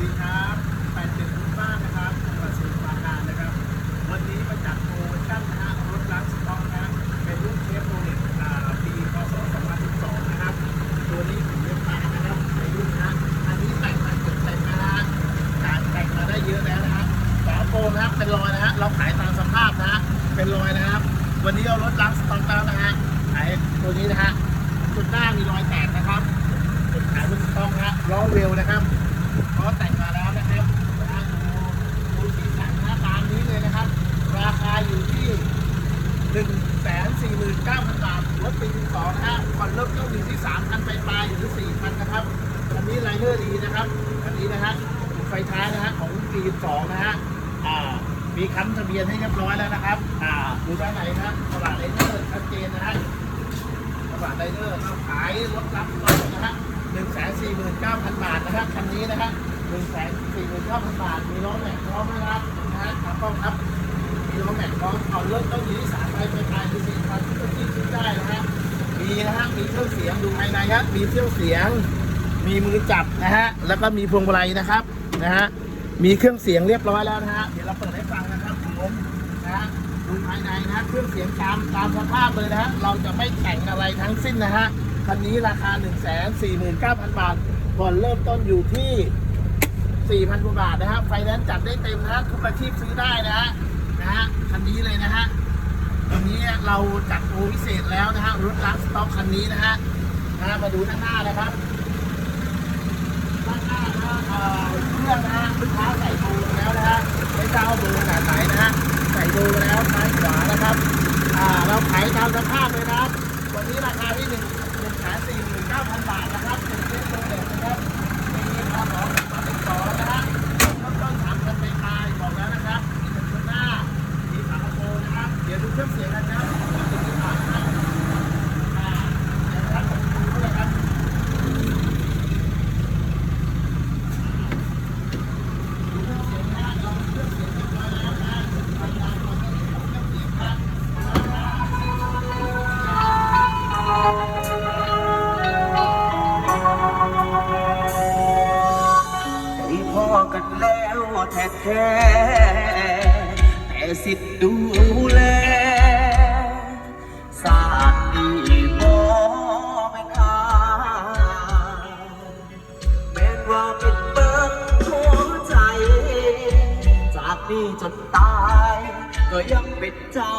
ดีครับแปดเจ็ดคุณป้านะครับจังหวัดสมุทรปราการนะครับ วันนี้มาจัดโปรโมชั่นนะฮะรถล้างสต๊อกนะฮะเป็นรุ่นเชฟโรเลตอ่าปีพศ2012นะครับ ตัวนี้ผมเลือกมานะครับในรุ่นนะฮะอันนี้แต่งมาเกือบเต็มนะฮะการแต่งมาได้เยอะแล้วนะฮะฝาโฟมนะครับเป็นรอยนะฮะเราขายตามสภาพนะฮะเป็นรอยนะครับ วันนี้เอารถล้างสต๊อกแล้วนะฮะขายตัวนี้นะฮะจุดหน้ามีรอยแตกนะครับเป็นขายรุ่นสต๊อกนะฮะล้อเวลนะครับ เขาแต่งมาแล้วนะครับนะฮะดูดูสีสันหน้าตามนี้เลยนะครับ ราคาอยู่ที่1นึ่ง แสนสี่หมื่นเก้าพันบาทรถปีสองนะฮะผ่อนเริ่มต้นอยู่ที่สามพันปลายหรือสี่พันนะครับคันนี้ไลเนอร์ดีนะครับคันนี้นะฮะไฟท้ายนะฮะของปีสองนะฮะอ่ามีคันทะเบียนให้เรียบร้อยแล้วนะครับ อ่าดูด้านในนะครับตลาดไลเนอร์ชัดเจนนะฮะตลาดไดเดอร์เราขายรถรับรถนะฮะหนึ่งแสนสี่หมื่นเก้าพันบาทนะครับคันนี้นะฮะหนึ่งแสนสี่หมื่นเก้าพันบาท มีล้อแม็กซ์พร้อมนะครับนะฮะครับต้องครับ มีล้อแม็กซ์พร้อมเอารถต้องอยู่ที่สามไปไปไปคือสี่พันทุกที่ซื้อได้นะฮะ มีนะฮะ มีเครื่องเสียงดูภายในครับ มีเครื่องเสียง มีมือจับนะฮะ แล้วก็มีพวงมาลัยนะครับนะฮะ มีเครื่องเสียงเรียบร้อยแล้วนะฮะ เดี๋ยวเราเปิดให้ฟังนะครับผมนะฮะดูภายในนะฮะเครื่องเสียงตามตามสภาพเลยนะฮะ เราจะไม่แต่งอะไรทั้งสิ้นนะฮะ คันนี้ราคา 1 4 9 0 0 0 บาทผ่อนเริ่มต้นอยู่ที่ 4,000กว่าบาทนะฮะ ไฟแนนซ์จัดได้เต็มนะฮะทุกอาชีพซื้อได้นะฮะ นะฮะ คันนี้เลยนะฮะ วันนี้ เราจัดโปรพิเศษแล้วนะฮะรถล้างสต็อกคันนี้นะฮะนะมาดูด้านหน้านะครับด้านหน้านะเครื่องนะฮะลูกค้าใส่โูแล้วนะฮะ แท้แต่สิทธิ์ดูแลสาดดีบ่ไม่ขาดแม้นว่าเป็นเบิ้งหัวใจ จากนี้จนตาย ก็ยังเป็นเจ้า